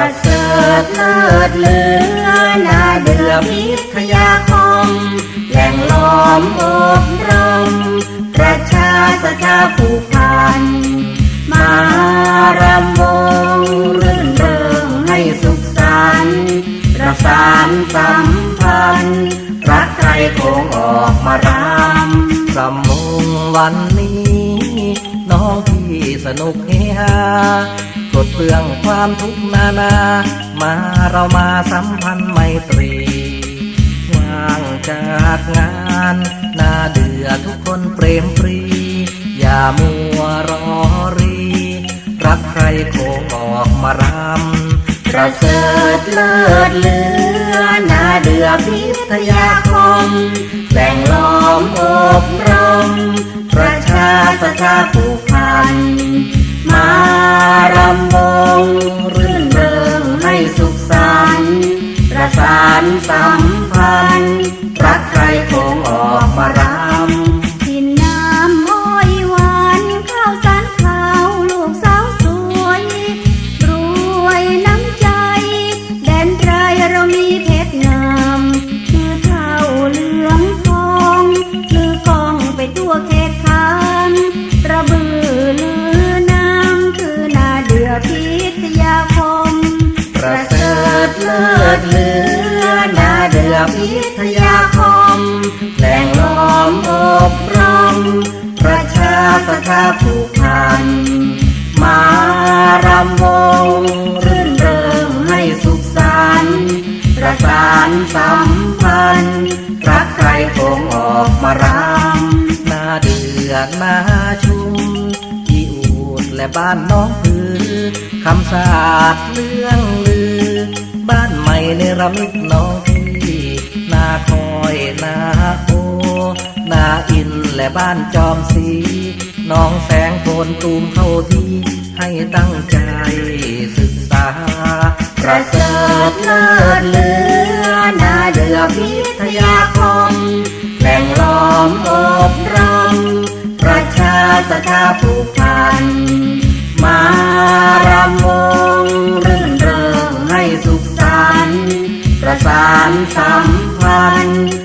ลิศเลือนาเดือพิทยาคม แหล่งล้อมอบรม ประชาสชาผูกพัน มารำวงรื่นเริงให้สุขสันต์ประสานสัมพันธ์รักใครคงออกมารำสำมงวันนี้ น้องพี่สนุกเฮฮา ดเปลื้องความทุกข์นานา มาเรามาสัมพันธ์ไมตรี ว่างจากงานนาเดือทุกคนเปรมปรี อย่ามัวรอรี รักใครคงออกมารำประเสริฐเลิศเหลือนาเดือพิทยาคมแหล่งล้อมอบรม ประชาสชาผู้พันม พันรักใครคงออกมารำกินน้ำอ้อยหวานข้าวสารขาวลูกสาวสวย รวยน้ำใจ แดนไกลเรามีเพชรงามคือเท่าเหลืองทองลือกองไปทั่วเขตคานระบือลือน้ำคือนาเดือพิ อพิทยาคมแหล่งล้อมอบรม ประชาสชาผู้พัน มารำวงรื่นเริงให้สุขสันต์ประสานสัมพันธ์รักใครคงออกมารำนาเดือดนาชุมที่อูดและบ้านน้องพือคำสาดเรื่องลือ บ้านใหม่ในระมิดน้อง คอยนาโอนาอินและบ้านจอมสี น้องแสงโพนตูมเข้าที่ให้ตั้งใจศึกษา ประเสริฐเลิศเลือนาเดือพิทยาคมแหล่งล้อมอบรมประชาสชาผู้พัน มารำวงรื่นเริงให้สุขสันต์ประสานสัม พัน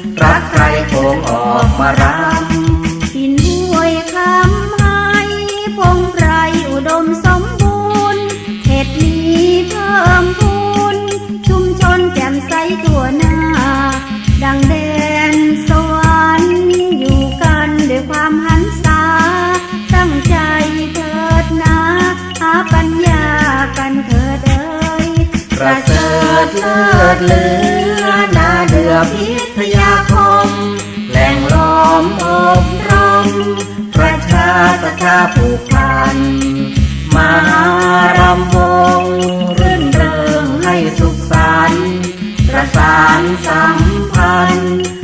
เลิศเหลือนาเดือพิทยาคม แหล่งล้อมอบรมประชาสชาผูกพันมารำวงรื่นเริงให้สุขสันต์ประสานสัมพันธ์